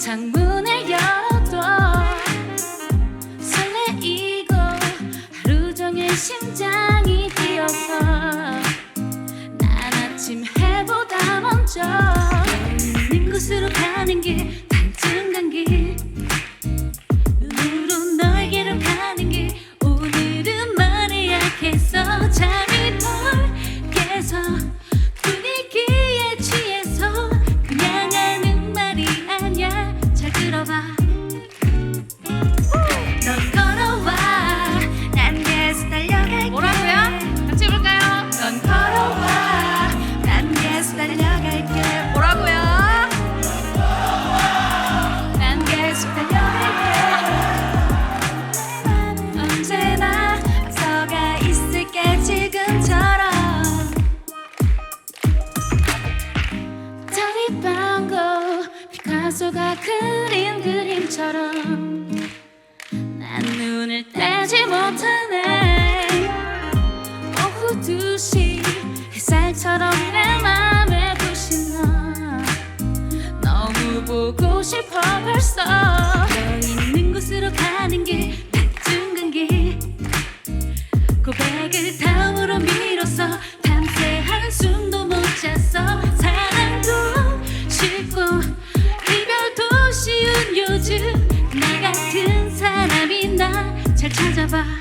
창문을 열어도 설레이고 하루 종일 심장이 뛰어서 난 아침 해보다 먼저 있는 곳으로 가는 길 단층 간길. 눈으로 너에게로 가는 길. 오늘은 말이 약해서 잠이 덜 깨서 넌 걸어와 난 계속 달려갈게 뭐라고요? 같이 해볼까요? 넌 걸어와 난 계속 달려갈게 뭐라고요? 난 계속 달려갈게 언제나 앞서가 있을게 지금처럼 다리방고 피카소가 그린 그 림처럼 난 눈을 떼지 못하네. 오후 2시 햇살처럼 내 맘에 부신 너. 너무 보고 싶어 벌써 이